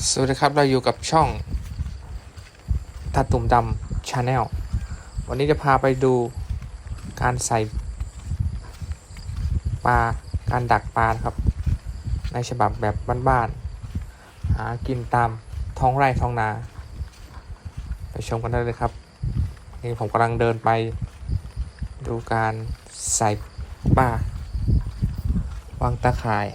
สวัสดีครับ เราอยู่กับช่องตาตุ่มดำชาแนลวันนี้จะพาไปดูการใส่ปลาการดักปลานะครับ ในฉบับแบบบ้านๆหากินตามท้องไร่ท้องนา ไปชมกันได้เลยครับ นี่ผมกำลังเดินไปดูการใส่ปลาวางตาข่าย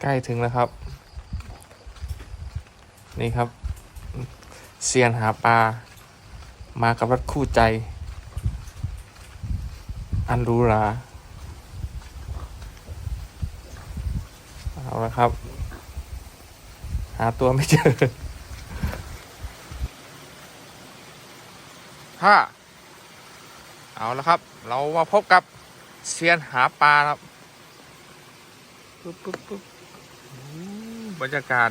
ใกล้ถึงแล้วครับ นี่ครับเซียนหาปลา มากับรถคู่ใจ อันรูราเอาละครับ หาตัวไม่เจอฮ่าเอาละครับ เรามาพบกับเซียนหาปลาครับปุ๊บปุ๊บปุ๊บ บรรยากาศ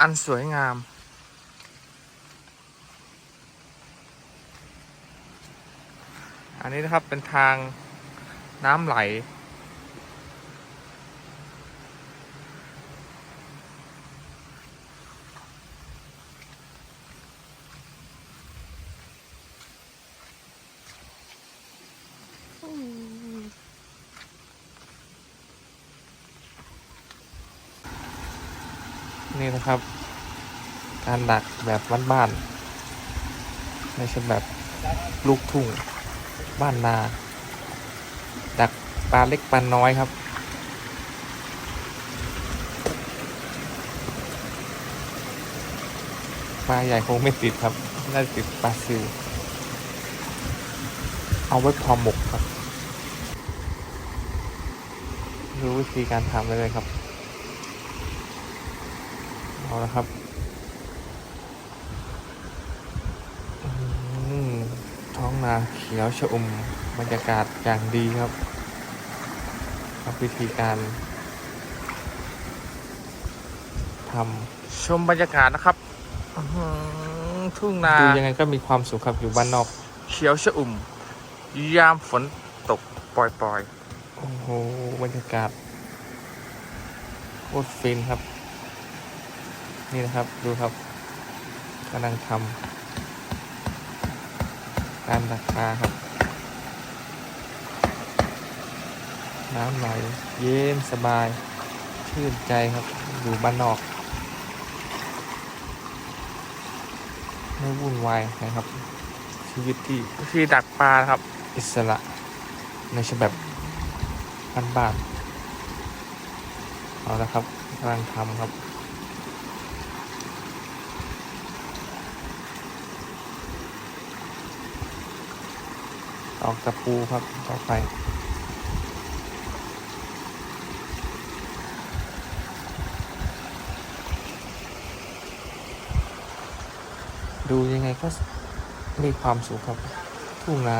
อันสวยงาม อันนี้นะครับเป็นทางน้ำไหล นี่นะครับ การดักแบบบ้านๆไม่ใช่แบบลูกทุ่งบ้านนา ดักปลาเล็กปลาน้อยครับ ปลาใหญ่คงไม่ติดครับ น่าจะติดปลาซิว เอาไว้พอหมกครับ รู้วิธีการทำเลยครับ เอาละครับอืมท้องนาเขียวชอุ่มบรรยากาศอย่างดีครับครับวิธีการทำชมบรรยากาศนะครับอื้อหือทุ่งนาดูยังไงก็มีความสุขครับอยู่บ้านนอก เขียวชอุ่ม ยามฝนตกปล่อยๆ โอ้โห บรรยากาศโคตรฟินครับ นี่นะครับดูครับกำลังทำการดักปลาครับ น้ำไหลเย็นสบาย ชื่นใจครับ อยู่บ้านนอก ไม่วุ่นวายนะครับ ชีวิตที่ที่ดักปลาครับ อิสระในฉบับบ้านๆเอาละครับกำลังทำครับ ตอกตะปูครับต่อไปดูยังไงก็มีความสุขครับ ทุ่งนา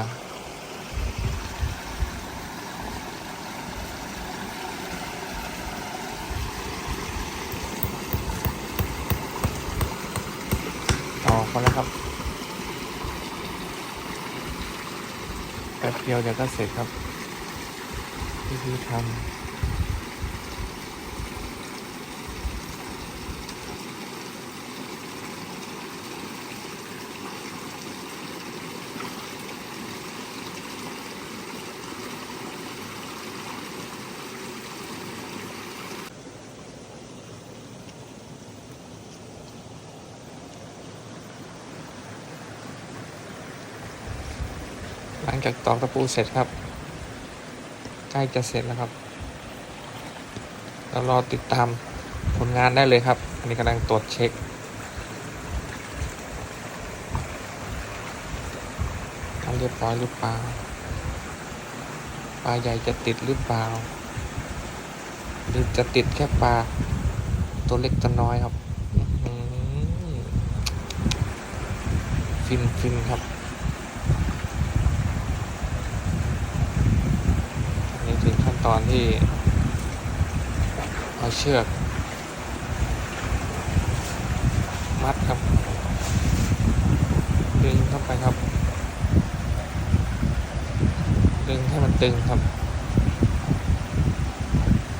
ต่อกันแล้วครับ แป๊บเดียวเดี๋ยวก็เสร็จครับวิธีทำ จากตอกตะปูเสร็จครับ ใกล้จะเสร็จแล้วครับ เรารอติดตามผลงานได้เลยครับ อันนี้กำลังตรวจเช็คทำเรียบร้อยหรือเปล่า ปลาใหญ่จะติดหรือเปล่า หรือจะติดแค่ปลาตัวเล็กตัวน้อยครับฟินฟินครับ อันนี้ถึงขั้น ตอนที่เอาเชือก มัดครับดึงเข้าไปครับ ดึงให้มันตึงครับ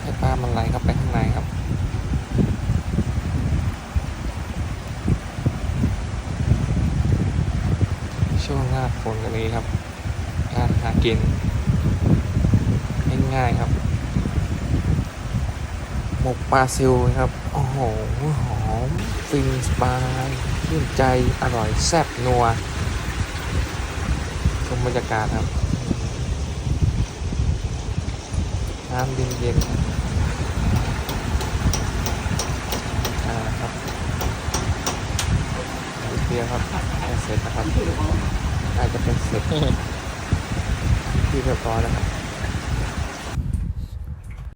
ให้ปลามันไหลเข้าไปข้างในครับช่วงหน้าฝนกันนี้ครับการหากิน ง่ายๆครับหมกปลาซิวครับ โอ้โห หอม ฟินสบายชื่นใจ อร่อย แซ่บนัว ชมบรรยากาศครับ น้ำเย็นๆอ่าครับนิดเดียวครับเสร็จนะครับน่าจะเป็นเสร็จที่เรียบร้อยแล้วครับ